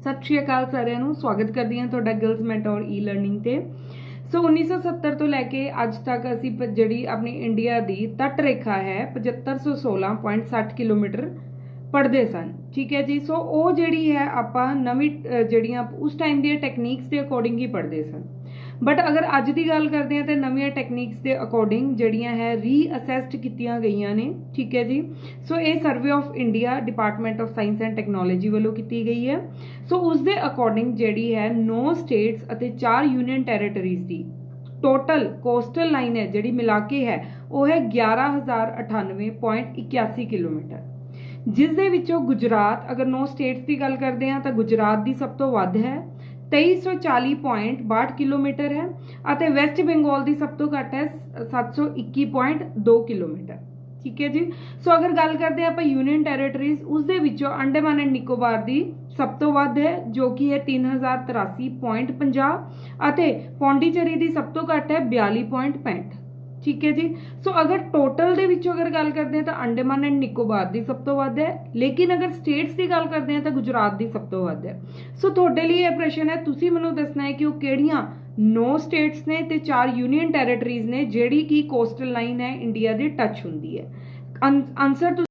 ਸਤਿ ਸ਼੍ਰੀ ਅਕਾਲ ਸਾਰਿਆਂ ਨੂੰ, ਸਵਾਗਤ ਕਰਦੀ ਹਾਂ ਤੁਹਾਡਾ ਗਿਲਸ ਮੈਂਟੋਰ ਈ ਲਰਨਿੰਗ ਤੇ ਸੋ 1970 ਤੋਂ ਲੈ ਕੇ ਅੱਜ ਤੱਕ ਅਸੀਂ ਪ- ਜਿਹੜੀ ਆਪਣੀ ਇੰਡੀਆ ਦੀ ਤਟ ਰੇਖਾ ਹੈ 7516.60 ਕਿਲੋਮੀਟਰ ਪੜਦੇ ਸਨ। ਠੀਕ ਹੈ ਜੀ? ਸੋ ਉਹ ਜਿਹੜੀ ਹੈ, ਆਪਾਂ ਨਵੀਂ ਜਿਹੜੀਆਂ ਉਸ ਟਾਈਮ ਦੀਆਂ ਟੈਕਨੀਕਸ ਦੇ ਅਕੋਰਡਿੰਗ ਹੀ ਪੜਦੇ ਸਨ। ਬਟ ਅਗਰ ਅੱਜ ਦੀ ਗੱਲ ਕਰਦੇ ਹਾਂ ਤਾਂ ਨਵੀਆਂ ਟੈਕਨੀਕਸ ਦੇ ਅਕੋਰਡਿੰਗ ਜਿਹੜੀਆਂ ਹੈ ਰੀਅਸੈਸਡ ਕੀਤੀਆਂ ਗਈਆਂ ਨੇ, ਠੀਕ ਹੈ ਜੀ? ਸੋ ਇਹ survey of India department of science and technology ਵੱਲੋਂ ਕੀਤੀ ਗਈ ਹੈ। ਸੋ ਉਸ ਦੇ ਅਕੋਰਡਿੰਗ ਜਿਹੜੀ ਹੈ 9 ਸਟੇਟਸ ਅਤੇ 4 ਯੂਨੀਅਨ ਟੈਰੀਟਰੀਜ਼ ਦੀ। ਟੋਟਲ ਕੋਸਟਲ ਲਾਈਨ ਹੈ, ਜਿਹੜੀ ਮਿਲਾ ਕੇ ਹੈ, ਉਹ ਹੈ 11098.81 ਕਿਲੋਮੀਟਰ। ਜਿਸ ਦੇ ਵਿੱਚੋਂ ਗੁਜਰਾਤ, ਅਗਰ 9 ਸਟੇਟਸ ਦੀ ਗੱਲ ਕਰਦੇ ਹਾਂ, ਤਾਂ ਗੁਜਰਾਤ ਦੀ ਸਭ ਤੋਂ ਵੱਧ ਹੈ। 2340.62 ਕਿਲੋਮੀਟਰ ਹੈ ਅਤੇ ਵੈਸਟ ਬੰਗਾਲ ਦੀ ਸਭ ਤੋਂ ਘੱਟ ਹੈ 721.2 ਕਿਲੋਮੀਟਰ। ਠੀਕ ਹੈ ਜੀ? ਸੋ ਅਗਰ ਗੱਲ ਕਰਦੇ ਹਾਂ ਆਪਾਂ ਯੂਨੀਅਨ ਟੈਰੀਟਰੀਜ਼ ਉਸ ਦੇ ਵਿੱਚੋਂ ਅੰਡੇਮਾਨ ਐਂਡ ਨਿਕੋਬਾਰ ਦੀ ਸਭ ਤੋਂ ਵੱਧ ਹੈ, ਜੋ ਕਿ ਹੈ 3083.50 ਅਤੇ ਪੌਂਡੀਚੇਰੀ ਦੀ ਸਭ ਤੋਂ ਘੱਟ ਹੈ 42.65 ਠੀਕ ਹੈ ਜੀ। ਸੋ ਅਗਰ ਟੋਟਲ ਦੇ ਵਿੱਚੋਂ ਅਗਰ ਗੱਲ ਕਰਦੇ ਹਾਂ ਤਾਂ ਅੰਡੇਮਾਨ ਐਂਡ ਨਿਕੋਬਾਰ ਦੀ ਸਭ ਤੋਂ ਵੱਧ ਹੈ। ਲੇਕਿਨ ਅਗਰ ਸਟੇਟਸ ਦੀ ਗੱਲ ਕਰਦੇ ਹਾਂ ਤਾਂ ਗੁਜਰਾਤ ਦੀ ਸਭ ਤੋਂ ਵੱਧ ਹੈ। ਸੋ ਤੁਹਾਡੇ ਲਈ ਇਹ ਪ੍ਰਸ਼ਨ ਹੈ, ਤੁਸੀਂ ਮੈਨੂੰ ਦੱਸਣਾ ਹੈ ਕਿ ਉਹ ਕਿਹੜੀਆਂ ਨੌ ਸਟੇਟਸ ਨੇ ਤੇ ਚਾਰ ਯੂਨੀਅਨ ਟੈਰੀਟਰੀਜ਼ ਨੇ ਜਿਹੜੀ ਕਿ ਕੋਸਟਲ ਲਾਈਨ ਹੈ ਇੰਡੀਆ ਦੀ ਟੱਚ ਹੁੰਦੀ ਹੈ। ਆਨਸਰ